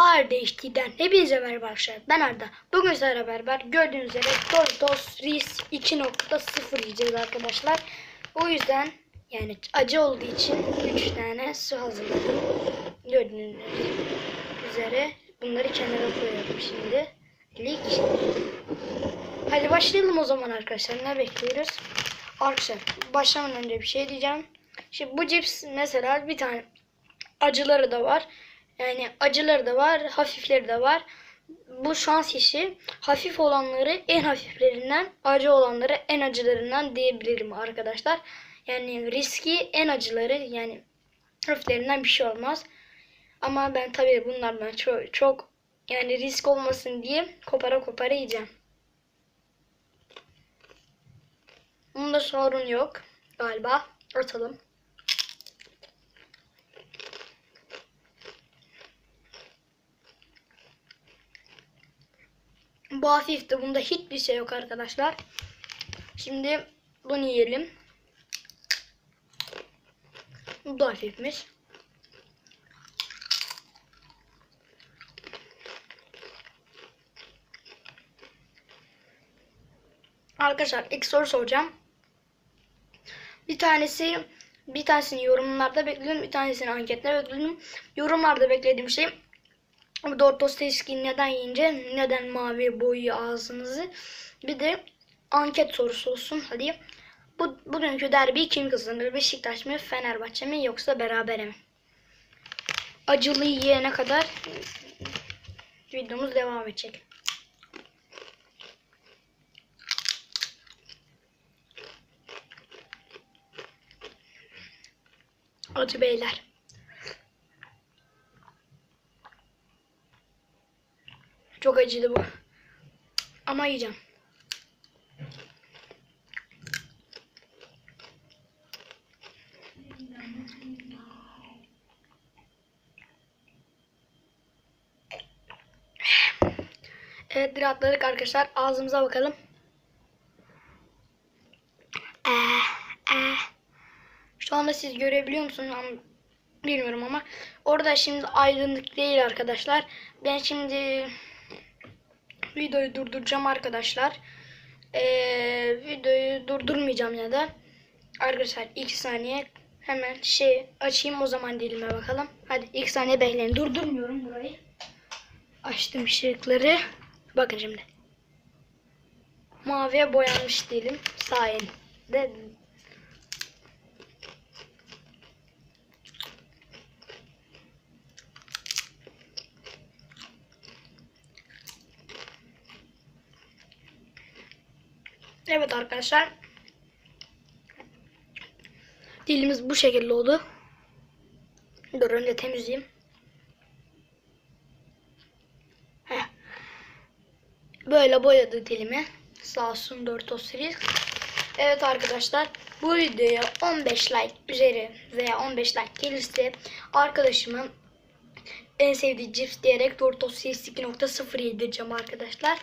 Arda HD'den hepinize merhaba arkadaşlar. Ben Arda. Bugün sizlerle beraber gördüğünüz üzere Doritos Reese 2.0 yiyeceğiz arkadaşlar. O yüzden yani acı olduğu için 3 tane su hazırladım. Gördüğünüz üzere bunları kenara koyuyorum şimdi. Lik. Hadi başlayalım o zaman arkadaşlar. Ne bekliyoruz? Arkadaşlar başlamadan önce bir şey diyeceğim. Şimdi bu cips mesela bir tane acıları da var. Yani acıları da var, hafifleri de var. Bu şans işi. Hafif olanları en hafiflerinden, acı olanları en acılarından diyebilirim arkadaşlar. Yani riski en acıları yani hafiflerinden bir şey olmaz. Ama ben tabii bunlardan çok, çok yani risk olmasın diye kopara kopara yiyeceğim. Bunda sorun yok galiba. Atalım. Bu hafifti. Bunda hiçbir şey yok arkadaşlar. Şimdi bunu yiyelim. Bu da hafifmiş. Arkadaşlar ilk soru soracağım. Bir tanesi bir tanesini yorumlarda bekledim. Bir tanesini ankette bekledim. Yorumlarda beklediğim şey bu Dostoyevski neden yiyince neden mavi boyuyor ağzınızı? Bir de anket sorusu olsun. Hadi. Bu, bugünkü derbi kim kazanır? Beşiktaş mı, Fenerbahçe mi yoksa berabere mi? Acılı yiyene kadar videomuz devam edecek. Acı beyler. Çok acıydı bu. Ama yiyeceğim. Evet bir atladık arkadaşlar. Ağzımıza bakalım. Eh, eh. Şu anda siz görebiliyor musunuz? Bilmiyorum ama orada şimdi aydınlık değil arkadaşlar. Ben şimdi videoyu durduracağım arkadaşlar. Ee, videoyu durdurmayacağım ya da arkadaşlar 2 saniye hemen şey açayım o zaman dilime bakalım. Hadi 2 saniye bekleyin. Durdurmuyorum burayı. Açtım ışıkları. Bakın şimdi. Maviye boyanmış dilim sayende. Evet arkadaşlar. Dilimiz bu şekilde oldu. Dur önce temizleyeyim. Böyle boyadı dilimi. Sağ olsun Doritos Series. Evet arkadaşlar bu videoya 15 like üzeri veya 15 like gelirse arkadaşımın en sevdiği cips diyerek Doritos Series 2.0 yedireceğim arkadaşlar.